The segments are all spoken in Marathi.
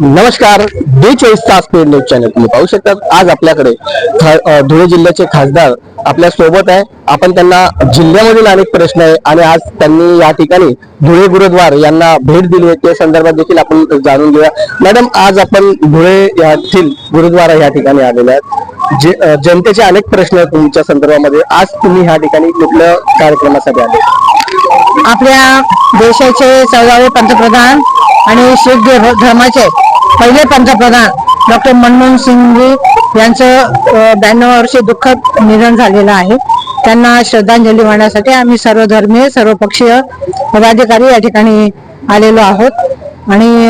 नमस्कार डी चोवीस तास पेड न्यूज चॅनल. तुम्ही पाहू शकता आज आपल्याकडे धुळे जिल्ह्याचे खासदार आपल्यासोबत आहे. आपण त्यांना जिल्ह्यामधील अनेक प्रश्न आहे आणि आज त्यांनी या ठिकाणी धुळे गुरुद्वार यांना भेट दिली आहे त्या संदर्भात देखील आपण जाणून घेऊया. मॅडम आज आपण धुळे येथील गुरुद्वारा या ठिकाणी आलेले आहेत. जे जनतेचे अनेक प्रश्न आहेत तुमच्या संदर्भामध्ये. आज तुम्ही ह्या ठिकाणी कुठल्या कार्यक्रमासाठी आले? आपल्या देशाचे चौदावे पंतप्रधान आणि शीख धर्माचे पहिले पंतप्रधान डॉक्टर मनमोहन सिंगजी यांचं ब्याण्णव वर्षी दुःखद निधन झालेलं आहे. त्यांना श्रद्धांजली वाहण्यासाठी आम्ही सर्व धर्मीय सर्व पक्षीय पदाधिकारी या ठिकाणी आलेलो आहोत. आणि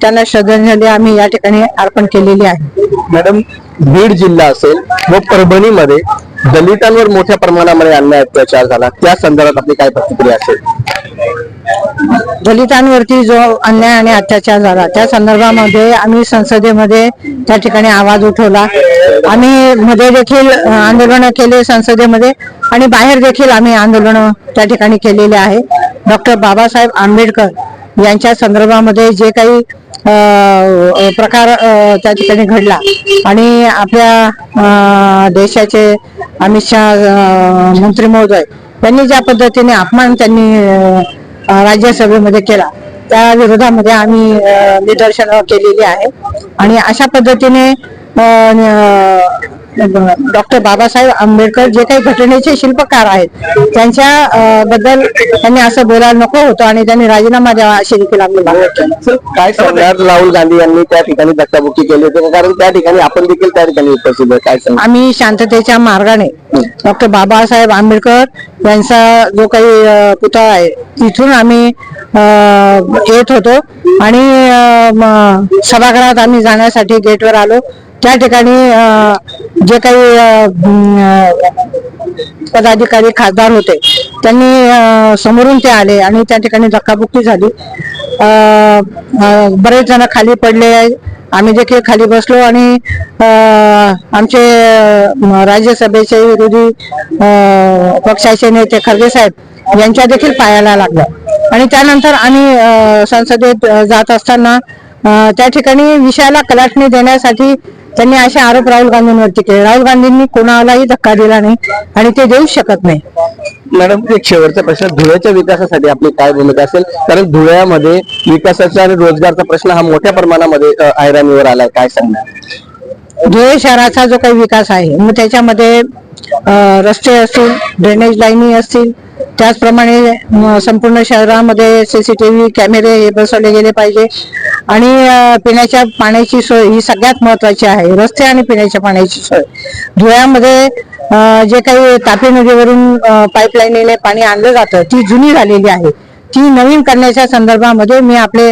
त्यांना श्रद्धांजली आम्ही या ठिकाणी अर्पण केलेली आहे. मॅडम बीड जिल्हा असेल व परभणीमध्ये दलितांवर मोठ्या प्रमाणामध्ये अन्याय अत्याचार झाला. त्या संदर्भात आपली काय प्रतिक्रिया असेल? दलितांवरती जो अन्याय आणि अत्याचार झाला त्या संदर्भामध्ये आम्ही संसदेमध्ये त्या ठिकाणी आवाज उठवला. आम्ही मध्ये देखील आंदोलन केले संसदेमध्ये आणि बाहेर देखील आम्ही आंदोलन त्या ठिकाणी केलेले आहे. डॉक्टर बाबासाहेब आंबेडकर यांच्या संदर्भामध्ये जे काही प्रकार त्या ठिकाणी घडला आणि आपल्या देशाचे अमित शहा मंत्री महोदय त्यांनी ज्या पद्धतीने अपमान त्यांनी राज्यसभेमध्ये केला. त्या विरोधामध्ये आम्ही निदर्शनं केलेली आहे. आणि अशा पद्धतीने डॉक्टर बाबासाहेब आंबेडकर जे काही घटनेचे शिल्पकार आहेत त्यांच्या बद्दल त्यांनी असं बोलायला नको होतं आणि त्यांनी राजीनामा द्यावा अशी देखील आम्ही मागणी काय सांगणार राहुल गांधी यांनी त्या ठिकाणी धक्काबुक्की केली होती? कारण त्या ठिकाणी आपण देखील त्या ठिकाणी उपस्थित आहे. काय आम्ही शांततेच्या मार्गाने डॉक्टर बाबासाहेब आंबेडकर यांचा जो काही पुतळा आहे तिथून आम्ही येत होतो आणि सभागृहात आम्ही जाण्यासाठी गेटवर आलो. त्या ठिकाणी जे काही पदाधिकारी खासदार होते त्यांनी समोरून ते आले आणि त्या ठिकाणी धक्काबुक्की झाली. बरेच जण खाली पडले. आम्ही देखील खाली बसलो आणि आमचे राज्यसभेचे विरोधी पक्षाचे नेते खरगे साहेब यांच्या देखील पायाला लागला आणि त्यानंतर आम्ही संसदेत जात असताना त्या ठिकाणी विषयाला कलाटणी देण्यासाठी त्यांनी असे आरोप राहुल गांधींवरती केले. राहुल गांधींनी कोणालाही धक्का दिला नाही आणि ते देऊ शकत नाही. मॅडम एक शेवटचा प्रश्न. धुळ्याच्या विकासासाठी आपली काय भूमिका असेल? कारण धुळ्यामध्ये विकासाचा आणि रोजगारचा प्रश्न हा मोठ्या प्रमाणामध्ये ऐराणीवर आलाय. काय सांगणार? धुळे शहराचा जो काही विकास आहे मग त्याच्यामध्ये रस्ते असतील ड्रेनेज लाईनी असतील त्याचप्रमाणे संपूर्ण शहरामध्ये सीसीटीव्ही कॅमेरे हे बसवले गेले पाहिजे. आणि पिण्याच्या पाण्याची सोय ही सगळ्यात महत्वाची आहे. रस्ते आणि पिण्याच्या पाण्याची सोय. धुळ्यामध्ये जे काही तापी नदीवरून पाईपलाईनीने पाणी आणलं जातं ती जुनी झालेली आहे. ती नवीन करण्याच्या संदर्भामध्ये मी आपले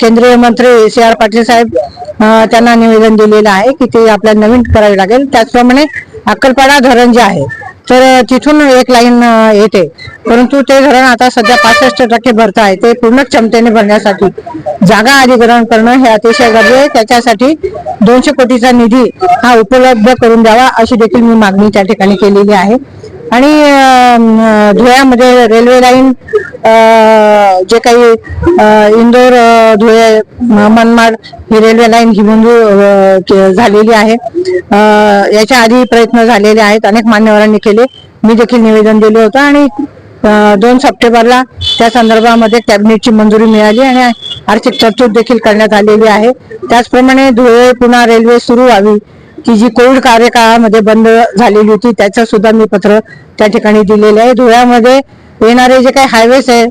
केंद्रीय मंत्री सी आर पाटील साहेब त्यांना निवेदन दिलेलं आहे की ते आपल्याला नवीन करावी लागेल. त्याचप्रमाणे अक्कलपाडा धरण जे आहे तर तिथून एक लाईन येते. परंतु ते धरण आता सध्या पासष्ट टक्के भरत आहे. ते पूर्ण क्षमतेने भरण्यासाठी जागा अधिग्रहण करणं हे अतिशय गरजे आहे. त्याच्यासाठी दोनशे कोटीचा निधी हा उपलब्ध करून द्यावा अशी देखील मी मागणी त्या ठिकाणी केलेली आहे. आणि धुळ्यामध्ये रेल्वे लाईन जे काही इंदोर धुळे मनमाड ही रेल्वे लाईन ही मंजूर झालेली आहे. याच्या आधी प्रयत्न झालेले आहेत अनेक मान्यवरांनी केले. मी देखील निवेदन दिले होतं आणि दोन सप्टेंबरला त्या संदर्भामध्ये कॅबिनेटची मंजुरी मिळाली आणि आर्थिक तरतूद देखील करण्यात आलेली आहे. त्याचप्रमाणे धुळे पुन्हा रेल्वे सुरू व्हावी की जी कोविड कार्यकाळामध्ये बंद झालेली होती त्याचं सुद्धा मी पत्र त्या ठिकाणी दिलेलं आहे. धुळ्यामध्ये येणारे जे काही हायवेस आहे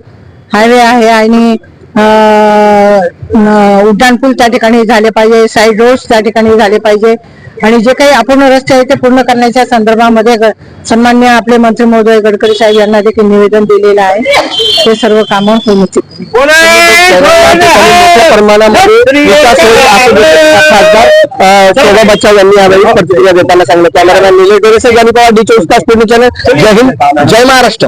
हायवे आहे आणि उड्डाणपूल त्या ठिकाणी झाले पाहिजे साईड रोड्स त्या ठिकाणी झाले पाहिजे. आणि जे काही अपूर्ण रस्ते आहेत ते पूर्ण करण्याच्या संदर्भामध्ये सन्मान्य आपले मंत्री महोदय गडकरी साहेब यांना देखील निवेदन दिलेलं आहे. ते सर्व कामं प्रमाणामध्ये बच्चाव यांनी यावेळी प्रतिक्रिया देताना सांगितलं. कॅमेरामॅन निलेश डोरेसे यांनी पवार डी चोवीस तास पूर्ण जय हिंद जय महाराष्ट्र.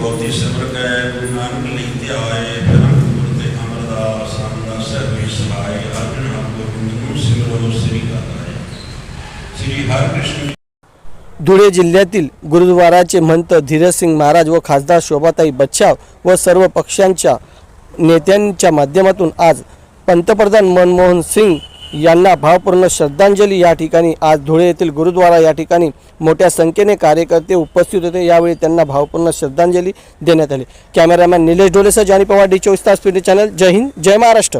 भगवान ਸਿਮਰ ਕੈ ਗੁਰੂ ਨਾਨਕ पाँच दसवीं प्रथम भौतिक समर गए गुरु नानक लिखते आए धर्म गुरते अमरदास रामदास सर्वे सहाय अर्जुन धुळे जिल्ह्यातील गुरुद्वाराचे महंत धीरजसिंग महाराज व खासदार शोभाताई बच्छाव व सर्व पक्षांच्या नेत्यांच्या माध्यमातून आज पंतप्रधान मनमोहन सिंग यांना भावपूर्ण श्रद्धांजली या ठिकाणी. आज धुळे येथील गुरुद्वारा या ठिकाणी मोठ्या संख्येने कार्यकर्ते उपस्थित होते. यावेळी त्यांना भावपूर्ण श्रद्धांजली देण्यात आली. कॅमेरामॅन निलेश डोलेसह जानी पवार डी चोवीस तास पीडी चॅनल. जय हिंद जय महाराष्ट्र.